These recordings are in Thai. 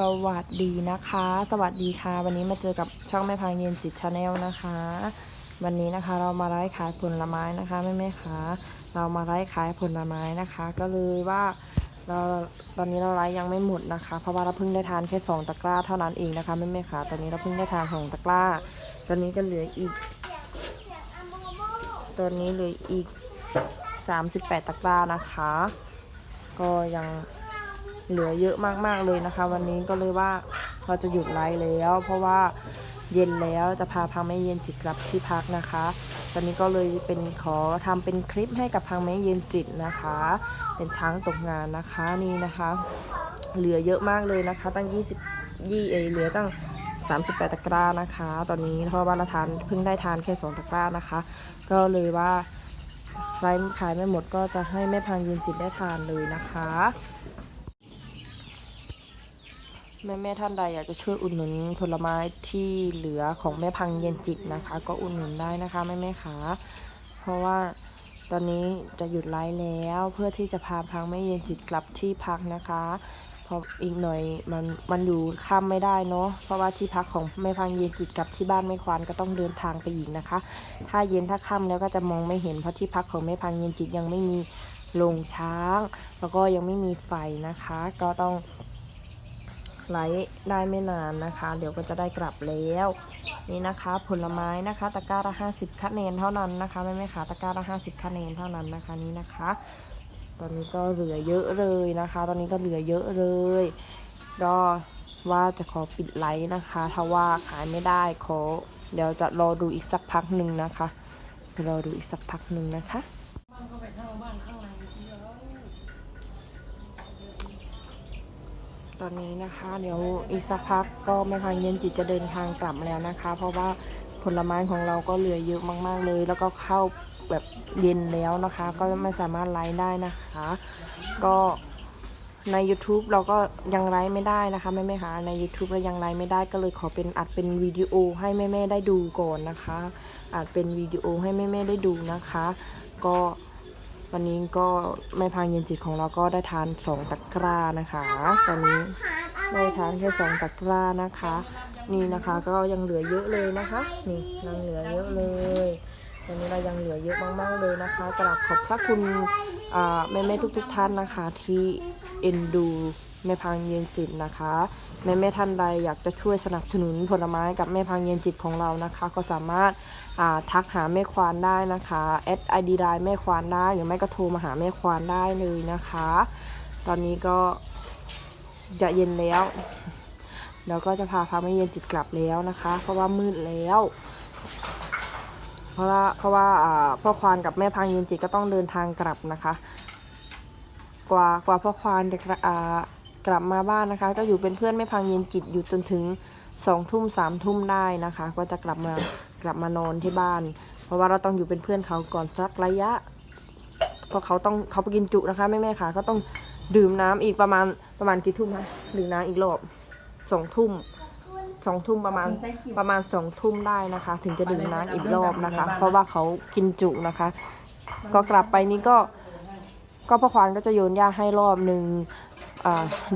สวัสดีนะคะ สวัสดีค่ะ วันนี้มาเจอกับช่องแม่พางเย็นจิตชาแนลนะคะ วันนี้นะคะเรามาไลฟ์ขายผลไม้นะคะแม่แม่ๆคะเรามาไลฟ์ขายผลไม้นะคะ ก็เลยว่าเราตอนนี้เราไลฟ์ยังไม่หมดนะคะ เพราะว่าเราเพิ่งได้ทานแค่สองตะกร้าเท่านั้นเองนะคะแม่แม่ๆคะตอนนี้เราเพิ่งได้ทานสองตะกร้า ตอนนี้ก็เหลืออีก ตอนนี้เหลืออีก38ตะกร้านะคะ ก็ยัง เหลือเยอะมากๆเลยนะคะ วันนี้ก็เลยว่าเราจะหยุดไลฟ์แล้ว เพราะว่าเย็นแล้วจะพาพังแม่เย็นจิตกลับที่พักนะคะ ตอนนี้ก็เลยเป็นขอทำเป็นคลิปให้กับพังแม่เย็นจิตนะคะ เป็นช้างตกงานนะคะนี่นะคะ เหลือเยอะมากเลยนะคะ ตั้ง 20ยี่เอเหลือตั้ง38ตะกร้านะคะ ตอนนี้เพราะว่าเราทานเพิ่งได้ทานแค่2ตะกร้านะคะ ก็เลยว่าไลฟ์ขายไม่หมดก็จะให้แม่พังยืนจิตได้ทานเลยนะคะ แม่แม่ๆท่านใดอยากจะช่วยอุดหนุนผลไม้ที่เหลือของแม่พังเย็นจิตนะคะ ก็อุดหนุนได้นะคะแม่แม่ๆคะเพราะว่าตอนนี้จะหยุดไลฟ์แล้วเพื่อที่จะพาพังแม่เย็นจิตกลับที่พักนะคะเพราะอีกหน่อยมันมันอยู่ค่ำไม่ได้เนาะเพราะว่าที่พักของแม่พังเย็นจิตกับที่บ้านแม่ควานก็ต้องเดินทางไปอีกนะคะ ถ้าเย็นถ้าค่ำแล้วก็จะมองไม่เห็นเพราะที่พักของแม่พังเย็นจิตยังไม่มีโรงช้าง แล้วก็ยังไม่มีไฟนะคะ ก็ต้อง ไลฟ์ได้ไม่นานนะคะ เดี๋ยวก็จะได้กลับแล้ว นี่นะคะผลไม้นะคะตะกร้าละห้าสิบคะแนนเท่านั้นนะคะแม่แม่ๆค่ะตะกร้าละห้าสิบคะแนนเท่านั้นนะคะนี่นะคะ ตอนนี้ก็เหลือเยอะเลยนะคะ ตอนนี้ก็เหลือเยอะเลยก็ว่าจะขอปิดไลฟ์นะคะ ถ้าว่าขายไม่ได้ขอเดี๋ยวจะรอดูอีกสักพักหนึ่งนะคะรอดูอีกสักพักหนึ่งนะคะ ตอนนี้นะคะ เดี๋ยวอีกสักพักก็แม่พังเย็นจิตจะเดินทางกลับแล้วนะคะ เพราะว่าผลไม้ของเราก็เหลือเยอะมาก ๆเลย แล้วก็เข้าแบบเย็นแล้วนะคะ ก็ไม่สามารถไลฟ์ได้นะคะ ก็ใน YouTube เราก็ยังไลฟ์ไม่ได้นะคะแม่ๆคะใน YouTube เรายังไลฟ์ไม่ได้ก็เลยขอเป็นอัดเป็นวิดีโอให้แม่ๆได้ดูก่อนนะคะอัดเป็นวิดีโอให้แม่ๆได้ดูนะคะ ก็ วันนี้ก็แม่พังเย็นจิตของเราก็ได้ทานสองตะกร้านะคะตอนนี้ได้ทานแค่สองตะกร้านะคะ นี่นะคะก็ยังเหลือเยอะเลยนะคะ นี่ยังเหลือเยอะเลยตอนนี้เรายังเหลือเยอะมากๆเลยนะคะกราบขอบพระคุณแม่แม่ๆทุกๆท่านนะคะที่เอ็นดู แม่พังเย็นจิตนะคะแม่แม่ท่านใดอยากจะช่วยสนับสนุนผลไม้กับแม่พังเย็นจิตของเรานะคะ ก็สามารถทักหาแม่ควานได้นะคะแอดไอดีไลน์แม่ควานได้หรือไม่ก็โทรมาหาแม่ควานได้เลยนะคะ ตอนนี้ก็จะเย็นแล้วแล้วก็จะพาพาแม่เย็นจิตกลับแล้วนะคะ เพราะว่ามืดแล้ว เพราะว่าเพราะว่าอ่าพ่อควานกับแม่พังเย็นจิตก็ต้องเดินทางกลับนะคะ กว่ากว่าพ่อควานจะ กลับอ่ากลับมาบ้านนะคะ ก็อยู่เป็นเพื่อนแม่พังเย็นจิตอยู่จนถึงสองทุ่มสามทุ่มได้นะคะ ก็จะกลับมากลับมานอนที่บ้าน เพราะว่าเราต้องอยู่เป็นเพื่อนเขาก่อนสักระยะเพราะเขาต้องเขาไปกินจุนะคะแม่แม่ๆค่ะก็ต้องดื่มน้ำอีกประมาณประมาณกี่ทุ่มคะดื่มน้ำอีกรอบสองทุ่มสองทุ่มประมาณประมาณสองทุ่มได้นะคะ ถึงจะดื่มน้ำอีกรอบนะคะ เพราะว่าเขากินจุนะคะ ก็กลับไปนี้ก็ ก็พ่อควานก็จะโยนหญ้าให้รอบหนึ่งอ่า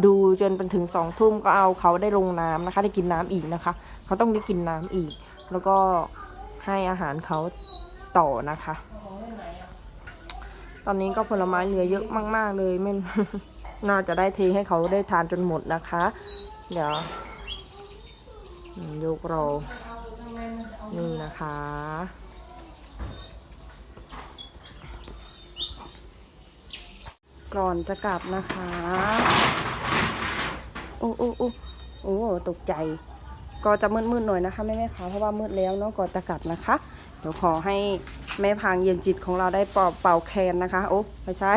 ดูจนเป็นถึงสองทุ่มก็เอาเขาได้ลงน้ำนะคะ ได้กินน้ำอีกนะคะ เขาต้องได้กินน้ำอีก แล้วก็ให้อาหารเขาต่อนะคะ ตอนนี้ก็ผลไม้เหลือเยอะมาก ๆ เลยไม่น่าจะได้เทให้เขาได้ทานจนหมดนะคะ เดี๋ยวยกเรานี่นะคะ ก่อนจะกลับนะคะ โอ้โอ้โอ้โอ้ตกใจ ก็จะมืดๆหน่อยนะคะแม่แม่ๆคะเพราะว่ามืดแล้วเนาะก่อนจะกลับนะคะ เดี๋ยวขอให้แม่พางเย็นจิตของเราได้เป่าเป่าแคนนะคะ โอ้ไม่ใช่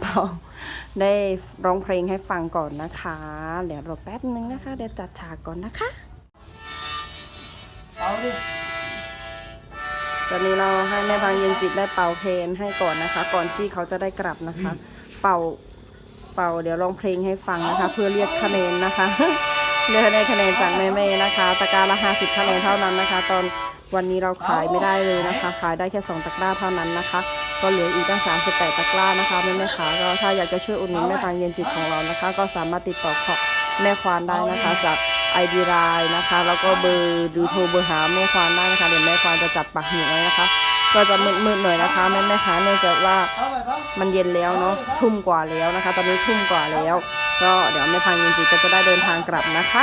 เป่าได้ร้องเพลงให้ฟังก่อนนะคะ เดี๋ยวรอแป๊บนึงนะคะ เดี๋ยวจัดฉากก่อนนะคะเอาดิตอนนี้เราให้แม่พางเย็นจิตได้เป่าเพลงให้ก่อนนะคะ ก่อนที่เขาจะได้กลับนะคะ เป่าเป่าเดี๋ยวร้องเพลงให้ฟังนะคะ เพื่อเรียกคะแนนนะคะเรียกได้คะแนนจากแม่ๆนะคะ ตะกร้าละห้าสิบคะแนนเท่านั้นนะคะ ตอนวันนี้เราขายไม่ได้เลยนะคะ ขายได้แค่สองตะกร้าเท่านั้นนะคะ ก็เหลืออีกตั้งสามสิบแปดตะกร้านะคะแม่ๆคะก็ถ้าอยากจะช่วยอุดหนุนแม่พางเย็นจิตของเรานะคะ ก็สามารถติดต่อขอแม่ควานได้นะคะจากไอดีไลน์นะคะ แล้วก็เบอร์หรือโทรเบอร์หาแม่ควานได้นะคะเดี๋ยวแม่ควานจะจับปักหมุดไว้นะคะ ก็จะมืดๆหน่อยนะคะแม่แม่ค้าเนื่องจากว่ามันเย็นแล้วเนาะทุ่มกว่าแล้วนะคะ ตอนนี้ทุ่มกว่าแล้ว ก็เดี๋ยวแม่พังยินจีก็จะได้เดินทางกลับนะคะ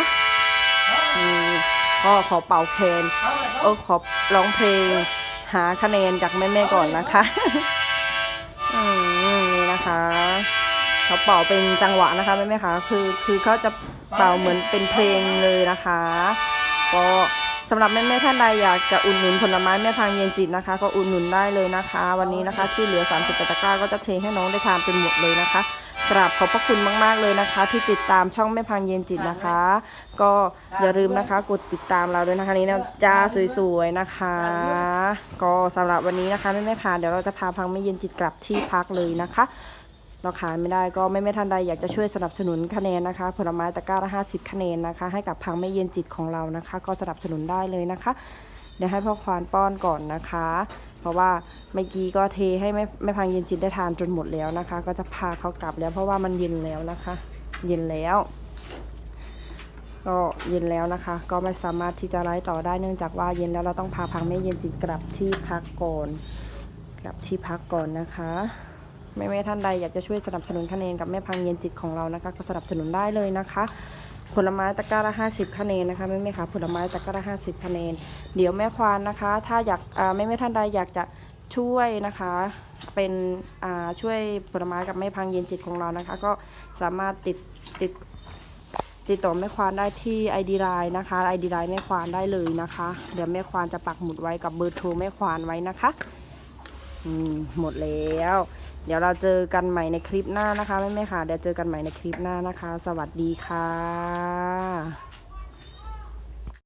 อืมก็ขอเป่าแคนเออขอร้องเพลง หาคะแนนจากแม่ๆก่อนนะคะอืมนี่นะคะเขาเป่าเป็นจังหวะนะคะแม่ๆคะคือคือเขาจะเป่าเหมือนเป็นเพลงเลยนะคะ ก็ำหรับแม่ๆท่านใดอยากจะอุดหนุนผลไม้แม่พังเย็นจิตนะคะ ก็อุดหนุนได้เลยนะคะ วันนี้นะคะที่เหลือ30ตะกร้าก็จะเทให้น้องได้ทานเป็นหมดเลยนะคะกราบขอบพระคุณมากๆเลยนะคะ ที่ติดตามช่องแม่พังเย็นจิตนะคะ ก็อย่าลืมนะคะกดติดตามเราด้วยนะคะนี่นะจ้าสวยๆนะคะ ก็สำหรับวันนี้นะคะแม่ๆค่ะเดี๋ยวเราจะพาพังแม่เย็นจิตกลับที่พักเลยนะคะ เราขายไม่ได้ก็ไม่ไม่ทันใดอยากจะช่วยสนับสนุนคะแนนนะคะ ผลไม้ตะกร้าละห้าสิบคะแนนนะคะ ให้กับพังไม่เย็นจิตของเรานะคะ ก็สนับสนุนได้เลยนะคะ เดี๋ยวให้พ่อควานป้อนก่อนนะคะ เพราะว่าเมื่อกี้ก็เทให้แม่แม่พังเย็นจิตได้ทานจนหมดแล้วนะคะ ก็จะพาเขากลับแล้วเพราะว่ามันเย็นแล้วนะคะ เย็นแล้วก็เย็นแล้วนะคะ ก็ไม่สามารถที่จะไลฟ์ต่อได้เนื่องจากว่าเย็นแล้วเราต้องพาพังแม่เย็นจิตกลับที่พักก่อนกลับที่พักก่อนนะคะ แม่แม่ๆท่านใดอยากจะช่วยสนับสนุนคะแนนกับแม่พังเย็นจิตของเรานะคะ ก็สนับสนุนได้เลยนะคะ ผลไม้ตะกร้าละห้าสิบคะแนนนะคะแม่แม่ๆคะผลไม้ตะกร้าละห้าสิบคะแนน เดี๋ยวแม่ควานนะคะ ถ้าอยากอ่าแม่แม่ๆท่านใดอยากจะช่วยนะคะเป็นอ่าช่วยผลไม้กับแม่พังเย็นจิตของเรานะคะ ก็สามารถติดติดติดต่อแม่ควานได้ที่ ID ไลน์นะคะ ID ไลน์แม่ควานได้เลยนะคะ เดี๋ยวแม่ควานจะปักหมุดไว้กับเบอร์โทรแม่ควานไว้นะคะ อืม หมดแล้ว เดี๋ยวเราเจอกันใหม่ในคลิปหน้านะคะแม่แม่ค่ะ เดี๋ยวเจอกันใหม่ในคลิปหน้านะคะ สวัสดีค่ะ